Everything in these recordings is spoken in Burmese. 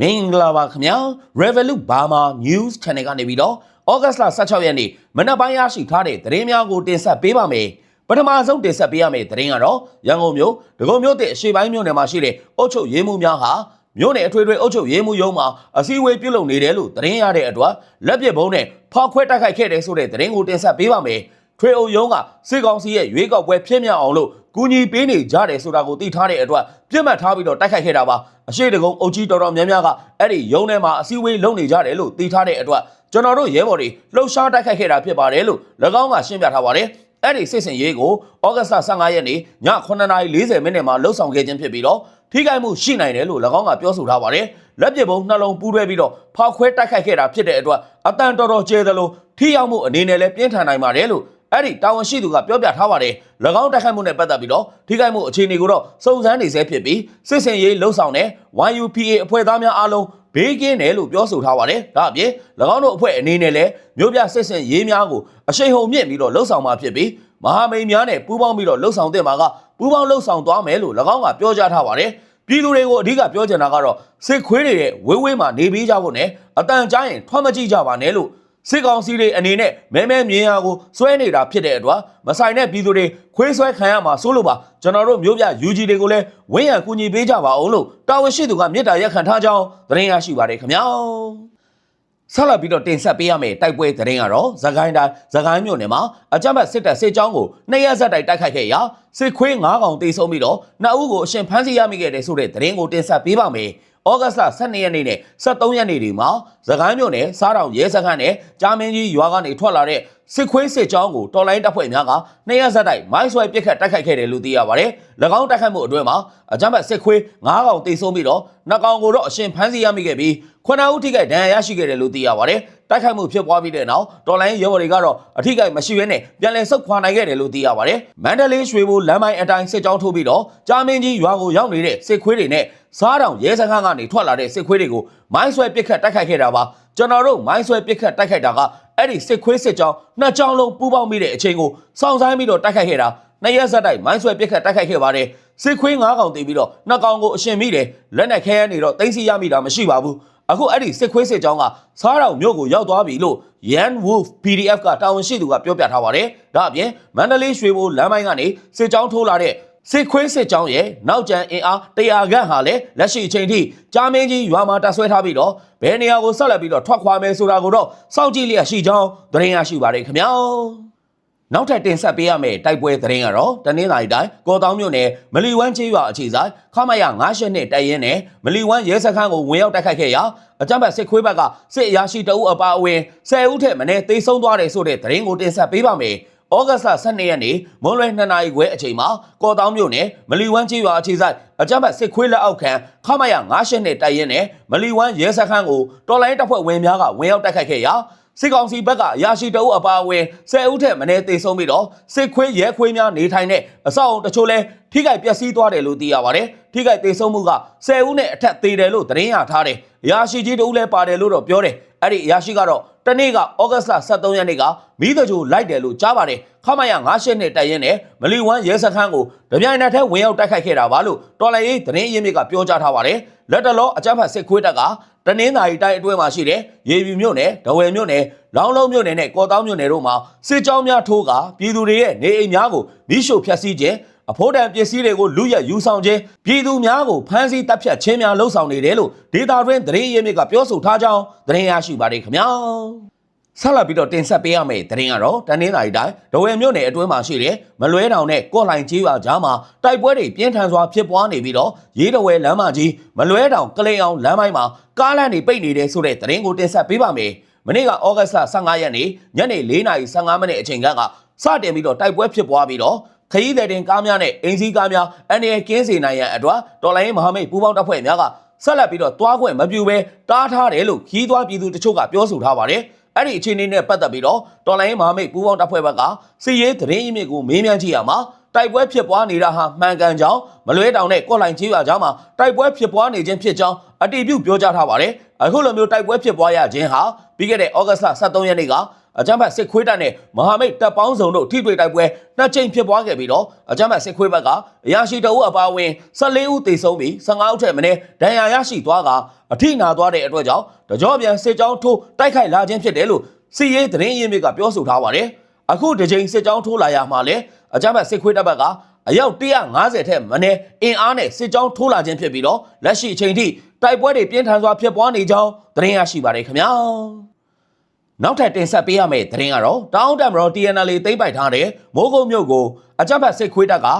မင်္ဂလာပါခင်ဗျာ Revolut Burma News Channel ကနေပြီးတော့ဩဂတ်စ်လ16ရက်နေ့မနက်ပိုင်းရရှိထားတဲ့သတင်းများကိုတင်ဆက်ပေးပါမယ်ပထမဆုံးတင်ဆက်ပေးရမယ့်သတင်းကတော့ရန်ကုန်မြို့ဒဂုံမြို့တဲ့အရှေ့ပိုင်းမြို့နယ်မှာရှိတဲ့အုတ်ချုပ်ရေးမှုများဟာမြို့နယ်အထွေထွေအုတ်ချုပ်ရေးမှုရုံးမှာအစည်းအဝေးပြုလုပ်နေတယ်လို့သတင်းရတဲ့အတွက်လက်ပစ်ဘုံနဲ့ဖောက်ခွဲတိုက်ခိုက်ခဲ့တဲ့ဆိုတဲ့သတင်းကိုတင်ဆက်ပေးပါမယ် ထွေအုပ်ရုံးကစစ်ကောင်စီရဲ့ရွေးကောက်ပွဲဖြစ်မြောက်အောင်လို့ကူညီပေးနေကြတယ်ဆိုတာကိုသိထားတဲ့အတွက်ပြစ်မှတ်ထားပြီးတော့တိုက်ခိုက်ခဲ့တာပါအရှိတကုံအုပ်ကြီးတော်တော်များများကအဲ့ဒီရုံးထဲမှာအစည်းအဝေးလုပ်နေကြတယ်လို့သိထားတဲ့အတွက်ကျွန်တော်တို့ရဲဘော်တွေလှုပ်ရှားတိုက်ခိုက်ခဲ့တာဖြစ်ပါတယ်လို့၎င်းကရှင်းပြထားပါတယ်အဲ့ဒီစစ်စင်ရေးကိုဩဂတ်စ်လ15ရက်နေ့ည9:40မိနစ်မှာလှုပ်ဆောင်ခဲ့ခြင်းဖြစ်ပြီးတော့ထိခိုက်မှုရှိနိုင်တယ်လို့၎င်းကပြောဆိုထားပါတယ်လက်ပစ်ဘုံနှလုံးပူးတွဲပြီးတော့ဖောက်ခွဲတိုက်ခိုက်ခဲ့တာဖြစ်တဲ့အတွက်အတန်တော်တော်ကျဲသလိုထိရောက်မှုအနေနဲ့လည်းပြင်းထန်နိုင်ပါတယ်လို့ အဲ့ဒီတာဝန်ရှိသူကပြောပြထားပါတယ်၎င်းတိုက်ခိုက်မှုနဲ့ပတ်သက်ပြီးတော့ထိခိုက်မှုအခြေအနေကိုတော့စုံစမ်းနေဆဲဖြစ်ပြီးစစ်စင်ရေးလှုပ်ဆောင်တဲ့ YUPA အဖွဲ့သားများအားလုံးဘေးကင်းတယ်လို့ပြောဆိုထားပါတယ်ဒါအပြင်၎င်းတို့အဖွဲ့အနေနဲ့လည်းမြို့ပြစစ်စင်ရေးများကိုအရှိန်ဟုန်မြင့်ပြီးတော့လှုပ်ဆောင်မှာဖြစ်ပြီးမဟာမိတ်များနဲ့ပူးပေါင်းပြီးတော့လှုပ်ဆောင်တဲ့မှာကပူးပေါင်းလှုပ်ဆောင်သွားမယ်လို့၎င်းကပြောကြားထားပါတယ်ပြည်သူတွေကိုအဓိကပြောချင်တာကတော့စစ်ခွေးတွေရဲ့ဝေးဝေးမှာနေပေးကြဖို့နဲ့အတန်ကြားရင်ထွက်မကြည့်ကြပါနဲ့လို့ စစ်ကောင်စီတွေအနေနဲ့မဲမဲမြင်းရကိုစွဲနေတာဖြစ်တဲ့အတွက်မဆိုင်တဲ့ပြည်သူတွေခွေးဆွဲခံရမှာစိုးလို့ပါကျွန်တော်တို့မျိုးပြ UG တွေကိုလည်းဝင်းရံကူညီပေးကြပါအောင်လို့တာဝန်ရှိသူကမြေတားရက်ခံထားကြောင်းသတင်းရရှိပါတယ်ခင်ဗျာဆက်လက်ပြီးတော့တင်ဆက်ပေးရမယ့်တိုက်ပွဲသတင်းကတော့သခိုင်းတိုင်းသခိုင်းမြို့နယ်မှာအကြမ်းဖက်စစ်တပ်စစ်ကြောင်းကိုနှစ်ရက်ဆက်တိုက်တိုက်ခိုက်ခဲ့ရာစစ်ခွေး9កောင်တေဆုံးပြီးတော့နှစ်ဦးကိုအရှင်ဖမ်းဆီးရမိခဲ့တဲ့ဆိုတဲ့သတင်းကိုတင်ဆက်ပေးပါမယ်။ ဩဂတ်စ်လ12ရက်နေ့နဲ့13ရက်နေ့တွေမှာသခိုင်းမြို့နယ်စားတောင်ရဲစခန်းနဲ့ကြာမင်းကြီးရွာကနေထွက်လာတဲ့စစ်ခွေးစစ်ကြောင်းကိုတော်လိုင်းတပ်ဖွဲ့များကနှစ်ရက်ဆက်တိုက်မိုင်းဆွဲပစ်ခတ်တိုက်ခိုက်ခဲ့တယ်လို့သိရပါတယ်။၎င်းတိုက်ခိုက်မှုအတွင်းမှာအကြမ်းဖက်စစ်ခွေး9កောင်တေဆုံးပြီးတော့နှစ်ကောင်ကိုတော့အရှင်ဖမ်းဆီးရမိခဲ့ပြီးခုနှစ်ဦးထိခိုက်ဒဏ်ရာရရှိခဲ့တယ်လို့သိရပါတယ်။ တိုက်ခိုက်မှုဖြစ်ပွားပြီးတဲ့နောက်တော်လိုင်းရဲဘော်တွေကတော့အထိခိုက်မရှိဘဲနဲ့ပြန်လည်ဆုတ်ခွာနိုင်ခဲ့တယ်လို့သိရပါတယ်။မန္တလေးရွှေဘိုလမ်းမိုင်းအတိုင်းစစ်ကြောင်းထိုးပြီးတော့ကြာမင်းကြီးရွာကိုရောက်နေတဲ့စစ်ခွေးတွေနဲ့စားတောင်ရဲစခန်းကနေထွက်လာတဲ့စစ်ခွေးတွေကိုမိုင်းဆွဲပစ်ခတ်တိုက်ခိုက်ခဲ့တာပါ။ကျွန်တော်တို့မိုင်းဆွဲပစ်ခတ်တိုက်ခိုက်တာကအဲ့ဒီစစ်ခွေးစစ်ကြောင်းနှစ်ကြောင်းလုံးပူးပေါင်းမိတဲ့အချိန်ကိုစောင့်ဆိုင်းပြီးတော့တိုက်ခိုက်ခဲ့တာနှစ်ရက်ဆက်တိုက်မိုင်းဆွဲပစ်ခတ်တိုက်ခိုက်ခဲ့ပါတယ်စစ်ခွေး9កောင်တင်ပြီးတော့နှစ်ကောင်ကိုအရှင်မိတယ်လက်နဲ့ခဲရနေတော့တင်းစီရမိတာမရှိပါဘူး အခုအဲ့ဒီစစ်ခွေးစစ်ကြောင်းကစားတော်မြို့ကိုရောက်သွားပြီလို့ Yan Wolf PDF ကတာဝန်ရှိသူကပြောပြထားပါတယ်ဒါအပြင်မန္တလေးရွှေဘိုလမ်းပိုင်းကနေစစ်ကြောင်းထိုးလာတဲ့စစ်ခွေးစစ်ကြောင်းရဲ့နောက်ကျန်အင်အား100ခန့်ဟာလည်းလက်ရှိအချိန်ထိကြာမင်းကြီးရွာမှာတပ်ဆွဲထားပြီးတော့ဘယ်နေရာကိုဆက်လက်ပြီးတော့ထွက်ခွာမယ်ဆိုတာကိုတော့စောင့်ကြည့်လျက်ရှိကြောင်းသတင်းရရှိပါတယ်ခင်ဗျာ နောက်ထပ်တင်ဆက်ပေးရမယ့်တိုက်ပွဲသတင်းကတော့တနင်္လာရီတိုင်းကော်တောင်းမြို့နယ်မလီဝမ်းချေးရွာအခြေဆိုင်ခမရ98နှစ်တိုက်ရင်နဲ့မလီဝမ်းရဲစခန်းကိုဝင်ရောက်တိုက်ခိုက်ခဲ့ရာအကြမ်းဖက်စစ်ခွေးဘက်ကစစ်အရာရှိတအုပ်အပါအဝင်10ဦးထက်မနည်းသေဆုံးသွားတယ်ဆိုတဲ့သတင်းကိုတင်ဆက်ပေးပါမယ်။ဩဂတ်စ်လ12ရက်နေ့မွန်းလွဲ2နာရီခွဲအချိန်မှာကော်တောင်းမြို့နယ်မလီဝမ်းချေးရွာအခြေဆိုင်အကြမ်းဖက်စစ်ခွေးလက်အောက်ခံခမရ98နှစ်တိုက်ရင်နဲ့မလီဝမ်းရဲစခန်းကိုတော်လိုင်းတပ်ဖွဲ့ဝင်များကဝင်ရောက်တိုက်ခိုက်ခဲ့ရာ စစ်ကောင်စီဘက်ကရာရှိတအုပ်အပါအဝင်10ဦးထက်မနည်းသေဆုံးပြီးတော့စစ်ခွေးရဲခွေးများနေထိုင်တဲ့အဆောက်အုံတချို့လဲထိခိုက်ပျက်စီးသွားတယ်လို့သိရပါတယ်။ထိခိုက်သေဆုံးမှုက10ဦးနဲ့အထက်သေတယ်လို့သတင်းရထားတယ်။ရာရှိကြီးတဦးလည်းပါတယ်လို့တော့ပြောတယ်။ အဲ့ဒီရာရှိကတော့တနေ့ကဩဂတ်စ်လ23ရက်နေ့ကမိသကြိုလိုက်တယ်လို့ကြားပါတယ်။ခမရ98နဲ့တိုက်ရင်နဲ့မလီဝမ်းရဲစခန်းကိုဒပြိုင်နက်ထဲဝင်ရောက်တိုက်ခိုက်ခဲ့တာပါလို့တော်လိုင်းရေးသတင်းရင်းမြစ်ကပြောကြားထားပါတယ်။လက်တလောအကြမ်းဖက်စစ်ခွေးတပ်ကတနင်္သာရီတိုင်းအတွင်းမှာရှိတဲ့ရေပြူမြို့နယ်ဒဝယ်မြို့နယ်လောင်းလုံးမြို့နယ်နဲ့ကော်တောင်းမြို့နယ်တို့မှာစစ်ကြောင်းများထိုးကပြည်သူတွေရဲ့နေအိမ်များကိုမိရှို့ဖျက်ဆီးခြင်း အဖို့တံပစ္စည်းတွေကိုလူရက်ယူဆောင်ခြင်းပြည်သူများကိုဖမ်းဆီးတပ်ဖြတ်ခြင်းများလှုံ့ဆော်နေတယ်လို့ဒေတာတွင်သတင်းရင်းမြစ်ကပြောဆိုထားကြောင်းသတင်းရရှိပါတယ်ခင်ဗျာဆက်လက်ပြီးတော့တင်ဆက်ပေးရမယ့်သတင်းကတော့တနင်္လာရီတိုင်းဒဝယ်မြို့နယ်အတွင်းမှာရှိတဲ့မလွဲတောင်နဲ့ကော့လိုင်ကြီးရွာကြားမှာတိုက်ပွဲတွေပြင်းထန်စွာဖြစ်ပွားနေပြီးတော့ရေးတဝဲလမ်းမကြီးမလွဲတောင်ကလိန်အောင်လမ်းပိုင်းမှာကားလမ်းတွေပိတ်နေတယ်ဆိုတဲ့သတင်းကိုတင်ဆက်ပေးပါမယ်မနေ့ကဩဂတ်စ်လ15ရက်နေ့ညနေ4:15မိနစ်အချိန်ကစတင်ပြီးတော့တိုက်ပွဲဖြစ်ပွားပြီးတော့ ခရီးသည်တင်ကားများနဲ့အင်စီကားများအန်ရကင်းစေနိုင်ရန်အတွက်တော်လိုင်းမဟာမိတ်ပူးပေါင်းတပ်ဖွဲ့များကဆက်လက်ပြီးတော့တွားခွင့်မပြုဘဲတားထားတယ်လို့ခီးသွွားပြည်သူတချို့ကပြောဆိုထားပါတယ်။အဲ့ဒီအခြေအနေနဲ့ပတ်သက်ပြီးတော့တော်လိုင်းမဟာမိတ်ပူးပေါင်းတပ်ဖွဲ့ဘက်ကစီရေးသတင်းရင်းမြစ်ကိုမေးမြန်းကြည့်ရမှာတိုက်ပွဲဖြစ်ပွားနေတာဟာမှန်ကန်ကြောင်းမလွဲတောင်နဲ့ကော့လိုင်ချေးရွာကြားမှာတိုက်ပွဲဖြစ်ပွားနေခြင်းဖြစ်ကြောင်းအတည်ပြုပြောကြားထားပါတယ်။အခုလိုမျိုးတိုက်ပွဲဖြစ်ပွားရခြင်းဟာပြီးခဲ့တဲ့ဩဂတ်စ်လ23ရက်နေ့က အကြမ်းဖက်စစ်ခွေးတပ်နဲ့မဟာမိတ်တပ်ပေါင်းစုံတို့ထိတွေ့တိုက်ပွဲနှစ်ကြိမ်ဖြစ်ပွားခဲ့ပြီးတော့အကြမ်းဖက်စစ်ခွေးဘက်ကအရာရှိတအုပ်အပါအဝင်14ဦးသေဆုံးပြီး15ဦးထက်မနည်းဒဏ်ရာရရှိသွားကအထိနာသွားတဲ့အတွက်ကြောင့်တကြောပြန်စစ်ကြောင်းထိုးတိုက်ခိုက်လာခြင်းဖြစ်တယ်လို့စီရေးသတင်းရင်းမြစ်ကပြောဆိုထားပါတယ်အခုဒီချိန်စစ်ကြောင်းထိုးလာရမှာလဲအကြမ်းဖက်စစ်ခွေးတပ်ဘက်ကအယောက်150ထက်မနည်းအင်အားနဲ့စစ်ကြောင်းထိုးလာခြင်းဖြစ်ပြီးတော့လက်ရှိအချိန်ထိတိုက်ပွဲတွေပြင်းထန်စွာဖြစ်ပွားနေကြောင်းသတင်းရရှိပါတယ်ခင်ဗျာ နောက်ထပ်တင်ဆက်ပေးရမယ့်သတင်းကတော့တောင်းတမတော် TNL သိမ့်ပိုက်ထားတဲ့မိုးကုတ်မြို့ကိုအကြမ်းဖက်စစ်ခွေးတပ်ကဩ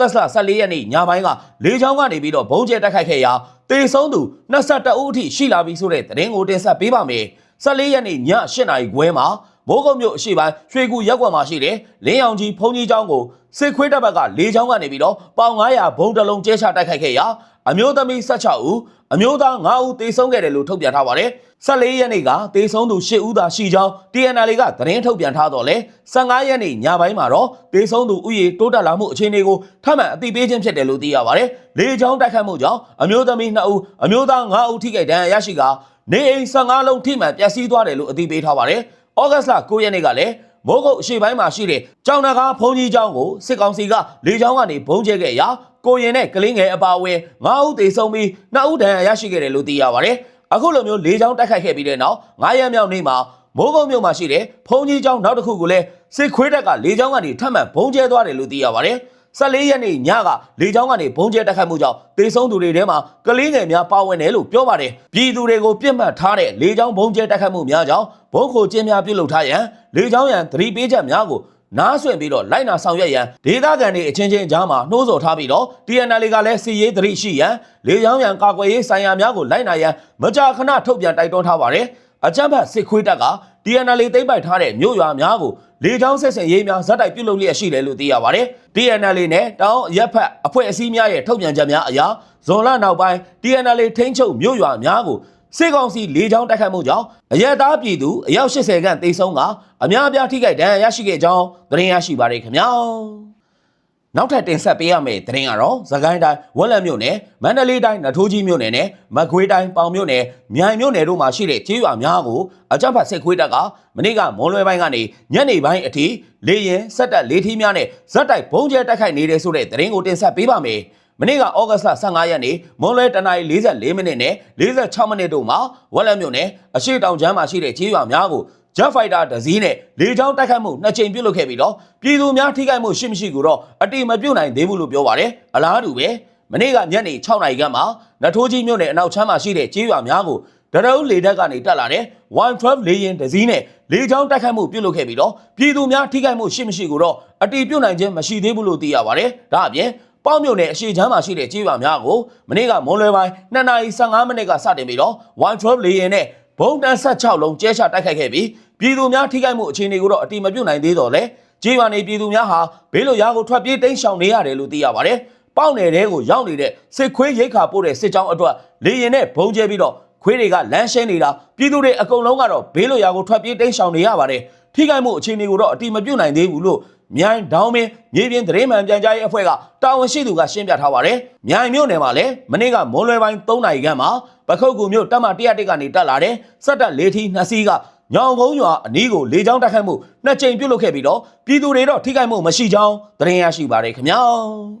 ဂတ်စ်လ14ရက်နေ့ညပိုင်းကလေကြောင်းကနေပြီးတော့ဘုံကျဲတိုက်ခိုက်ခဲ့ရာတေဆုံးသူ22ဦးအထိရှိလာပြီဆိုတဲ့သတင်းကိုတင်ဆက်ပေးပါမယ်14ရက်နေ့ည8နာရီခွဲမှာမိုးကုတ်မြို့အရှိပိုင်းရွှေကူရက်ကွက်မှာရှိတဲ့လင်းအောင်ကြီးဘုံကြီးကျောင်းကိုစစ်ခွေးတပ်ဘက်ကလေကြောင်းကနေပြီးတော့ပေါင်900ဘုံတလုံးကျဲချတိုက်ခိုက်ခဲ့ရာအမျိုးသမီး16ဦးအမျိုးသား9ဦးသေဆုံးခဲ့တယ်လို့ထုတ်ပြန်ထားပါတယ် 14ရက်နေ့ကသေဆုံးသူ10ဦးသာရှိကြောင်း TNL ကသတင်းထုတ်ပြန်ထားတော့လေ15ရက်နေ့ညပိုင်းမှာတော့သေဆုံးသူဥယေတိုးတက်လာမှုအခြေအနေကိုထပ်မံအသိပေးခြင်းဖြစ်တယ်လို့သိရပါတယ်လေကြောင်းတိုက်ခတ်မှုကြောင့်အမျိုးသမီး2ဦးအမျိုးသား9ဦးထိခိုက်ဒဏ်ရာရရှိကာနေအိမ်15လုံးထိမှန်ပျက်စီးသွားတယ်လို့အသိပေးထားပါတယ်ဩဂတ်စ်လ9ရက်နေ့ကလည်းမိုးကုတ်အရှိပိုင်းမှာရှိတဲ့ကြောင်နဂါဘုံကြီးကျောင်းကိုစစ်ကောင်စီကလေကြောင်းကနေဘုံကျဲခဲ့ရာကိုရင်နဲ့ကလင်းငယ်အပါအဝင်9ဦးသေဆုံးပြီး2ဦးဒဏ်ရာရရှိခဲ့တယ်လို့သိရပါတယ်။ အခုလိုမျိုးလေကြောင်းတိုက်ခိုက်ခဲ့ပြီးတဲ့နောက်9ရက်မြောက်နေ့မှာမိုးကုတ်မြို့မှာရှိတဲ့ဘုံကြီးကျောင်းနောက်တစ်ခုကိုလည်းစစ်ခွေးတပ်ကလေကြောင်းကနေထပ်မံဘုံကျဲသွားတယ်လို့သိရပါတယ်။14ရက်နေ့ညကလေကြောင်းကနေဘုံကျဲတိုက်ခိုက်မှုကြောင့်တေဆုံးသူတွေထဲမှာကလေးငယ်များပါဝင်တယ်လို့ပြောပါတယ်ပြည်သူတွေကိုပြစ်မှတ်ထားတဲ့လေကြောင်းဘုံကျဲတိုက်ခိုက်မှုများကြောင့်ဘုံခိုကျင်းများပြုတ်လုထားရန်လေကြောင်းရန်သတိပေးချက်များကို နားဆွင့်ပြီးတော့လိုက်နာဆောင်ရွက်ရန်ဒေသခံတွေအချင်းချင်းကြားမှာနှိုးဆော်ထားပြီးတော့ TNL ကလည်းစီရေးသတိရှိရန်လေကြောင်းရန်ကာကွယ်ရေးဆိုင်ရာများကိုလိုက်နာရန်မကြာခဏထုတ်ပြန်တိုက်တွန်းထားပါတယ်အကြမ်းဖက်စစ်ခွေးတပ်က TNL သိမ့်ပိုက်ထားတဲ့မြို့ရွာများကိုလေကြောင်းဆက်ဆံရေးများဇက်တိုက်ပြုလုပ်လျက်ရှိတယ်လို့သိရပါတယ်။ TNL နဲ့တောင်ရက်ဖက်အဖွဲ့အစည်းများရဲ့ထုတ်ပြန်ချက်များအရဇွန်လနောက်ပိုင်း TNL ထိန်းချုပ်မြို့ရွာများကို စစ်ကောင်စီလေကြောင်းတိုက်ခတ်မှုကြောင့်အရက်သားပြည်သူအယောက်80ခန့်သေဆုံးကအများအပြားထိခိုက်ဒဏ်ရာရရှိခဲ့ကြောင်းသတင်းရရှိပါရခင်ဗျာ။နောက်ထပ်တင်ဆက်ပေးရမယ့်သတင်းကတော့သခိုင်းတိုင်းဝက်လက်မြို့နယ်မန္တလေးတိုင်းနထိုးကြီးမြို့နယ်နဲ့မကွေးတိုင်းပေါင်မြို့နယ်မြိုင်မြို့နယ်တို့မှာရှိတဲ့ကျေးရွာများကိုအကြမ်းဖက်စစ်ခွေးတပ်ကမနေ့ကမွန်လွဲပိုင်းကနေညနေပိုင်းအထိလေရင်စက်တက်လေးထီးများနဲ့ဇက်တိုက်ဘုံကျဲတိုက်ခိုက်နေတဲ့ဆိုတဲ့သတင်းကိုတင်ဆက်ပေးပါမယ်။ မနေ့ကဩဂတ်လ15ရက်နေ့မွန်လွဲတနအီ44မိနစ်နဲ့46မိနစ်တို့မှာဝက်လက်မြို့နယ်အရှိတောင်ချမ်းမှာရှိတဲ့ကျေးရွာများကို Jet Fighter တစ်စီးနဲ့လေကြောင်းတိုက်ခိုက်မှုနှစ်ကြိမ်ပြုတ်လုပ်ခဲ့ပြီးတော့ပြည်သူများထိခိုက်မှုရှိမရှိကိုတော့အတိမပြုတ်နိုင်သေးဘူးလို့ပြောပါတယ်။အလားတူပဲမနေ့ကညနေ6နာရီခန့်မှာနထိုးကြီးမြို့နယ်အနောက်ချမ်းမှာရှိတဲ့ကျေးရွာများကိုဒရုံးလေတပ်ကနေတက်လာတဲ့112လေရင်တစ်စီးနဲ့လေကြောင်းတိုက်ခိုက်မှုပြုတ်လုပ်ခဲ့ပြီးတော့ပြည်သူများထိခိုက်မှုရှိမရှိကိုတော့အတိပြုတ်နိုင်ခြင်းမရှိသေးဘူးလို့သိရပါတယ်။ဒါအပြင် ပေါင်းမြုံနယ်အရှိချမ်းမှာရှိတဲ့ကြေးရွာများကိုမနေ့ကမွန်လွယ်ပိုင်း2:15မိနစ်ကစတင်ပြီးတော့112လေရင်နဲ့ဘုံတန်း16လုံးကျဲချတိုက်ခိုက်ခဲ့ပြီးပြည်သူများထိခိုက်မှုအခြေအနေကိုတော့အတိမပြုတ်နိုင်သေးတော့လေကြေးရွာနေပြည်သူများဟာဘေးလွတ်ရာကိုထွက်ပြေးတိမ်းရှောင်နေရတယ်လို့သိရပါတယ်။ပေါင်းနယ်တဲကိုရောက်နေတဲ့စစ်ခွေးရိတ်ခါပို့တဲ့စစ်ကြောင်းအတွက်လေရင်နဲ့ဘုံကျဲပြီးတော့ခွေးတွေကလမ်းရှင်းနေတာပြည်သူတွေအကုန်လုံးကတော့ဘေးလွတ်ရာကိုထွက်ပြေးတိမ်းရှောင်နေရပါတယ်။ထိခိုက်မှုအခြေအနေကိုတော့အတိမပြုတ်နိုင်သေးဘူးလို့ မြိုင်ဒေါင်းမင်းမြေပြင်သတင်းမှန်ပြန်ကြားရေးအဖွဲ့ကတာဝန်ရှိသူကရှင်းပြထားပါတယ်။မြိုင်မြို့နယ်မှာလည်းမနေ့ကမွန်လွယ်ပိုင်း3နာရီခန့်မှာပခုတ်ကူမြို့တပ်မ101ကနေတက်လာတဲ့စက်တက်လေးထီးနှစ်စီးကညောင်ကုန်းရွာအနီးကိုလေကြောင်းတိုက်ခိုက်မှုနှစ်ကြိမ်ပြုတ်လုပ်ခဲ့ပြီးတော့ပြည်သူတွေတော့ထိခိုက်မှုမရှိကြောင်းသတင်းရရှိပါတယ်ခင်ဗျာ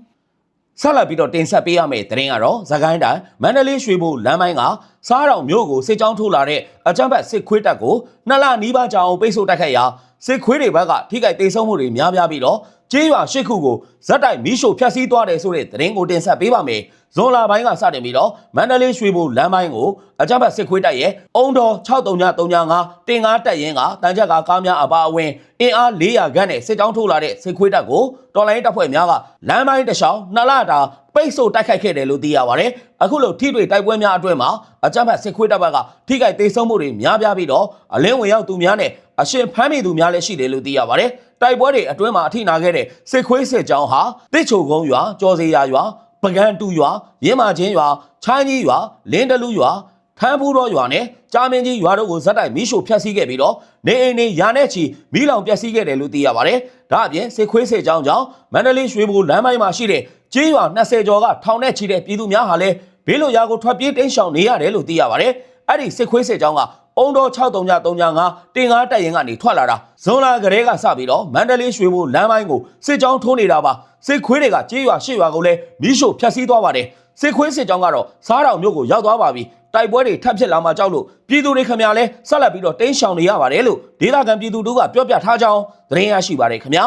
။ဆက်လက်ပြီးတော့တင်ဆက်ပေးရမယ့်သတင်းကတော့သခိုင်းတိုင်းမန္တလေးရွှေဘိုလမ်းပိုင်းက စားတော်မြို့ကိုစစ်ကြောင်းထိုးလာတဲ့အကြမ်းဖက်စစ်ခွေးတပ်ကိုနှစ်လနီးပါးကြာအောင်ပိတ်ဆို့တိုက်ခိုက်ရာစစ်ခွေးတွေဘက်ကထိခိုက်ဒေဆုံးမှုတွေများပြားပြီးတော့ကျေးရွာရှစ်ခုကိုဇက်တိုက်မီးရှို့ဖျက်ဆီးသွားတယ်ဆိုတဲ့သတင်းကိုတင်ဆက်ပေးပါမယ်။ဇွန်လပိုင်းကစတင်ပြီးတော့မန္တလေးရွှေဘိုလမ်းပိုင်းကိုအကြမ်းဖက်စစ်ခွေးတပ်ရဲ့အုံတော်6335တင်ကားတပ်ရင်းကတန်ချက်ကားကားများအပါအဝင်အင်အား400ခန့်နဲ့စစ်ကြောင်းထိုးလာတဲ့စစ်ခွေးတပ်ကိုတော်လိုင်းတပ်ဖွဲ့များကလမ်းပိုင်းတစ်လျှောက်နှစ်လတာပိတ်ဆို့တိုက်ခိုက်ခဲ့တယ်လို့သိရပါတယ်။အခုလိုထိတွေ့တိုက်ပွဲများအတွင်းမှာအကြမ်းဖက်စစ်ခွေးတပ်ဘက်ကထိခိုက်ဒေဆုံးမှုတွေများပြားပြီးတော့အလင်းဝင်ရောက်သူများနဲ့အရှင်ဖမ်းမိသူများလည်းရှိတယ်လို့သိရပါတယ်။တိုက်ပွဲတွေအတွင်းမှာအထိနာခဲ့တဲ့စစ်ခွေးစစ်ကြောင်းဟာတစ်ချိုကုန်းရွာကြော်စီယာရွာပကံတူရွာရင်းမာချင်းရွာချိုင်းကြီးရွာလင်းတလူရွာထမ်းဘူးတော်ရွာနဲ့ကြာမင်းကြီးရွာတို့ကိုဇက်တိုက်မီးရှို့ဖျက်ဆီးခဲ့ပြီးတော့နေအိမ်တွေရာနဲ့ချီမီးလောင်ပျက်စီးခဲ့တယ်လို့သိရပါတယ်။ဒါအပြင်စစ်ခွေးစစ်ကြောင်းကြောင့်မန္တလေးရွှေဘိုလမ်းပိုင်းမှာရှိတဲ့ ကျေးရွာ20ကျော်ကထောင်နဲ့ချီတဲ့ပြည်သူများဟာလည်းဘေးလွတ်ရာကိုထွက်ပြေးတိမ်းရှောင်နေရတယ်လို့သိရပါတယ်။အဲ့ဒီစစ်ခွေးစစ်ကြောင်းကဩအုံတော်6335တင်ကားတက်ရင်ကနေထွက်လာတာဇွန်လာကလေးကစပြီးတော့မန္တလေးရွှေဘိုလမ်းပိုင်းကိုစစ်ကြောင်းထိုးနေတာပါစစ်ခွေးတွေကကြေးရွာရှေ့ရွာကိုလည်းမီးရှို့ဖျက်ဆီးသွားပါတယ်စစ်ခွေးစစ်ကြောင်းကတော့စားတောင်မြို့ကိုရောက်သွားပါပြီတိုက်ပွဲတွေထပ်ဖြစ်လာမှကြောက်လို့ပြည်သူတွေခမရလဲဆက်လက်ပြီးတော့တင်းရှောင်နေရပါတယ်လို့ဒေသခံပြည်သူတို့ကပြောပြထားကြောင်းသတင်းရရှိပါတယ်ခင်ဗျာ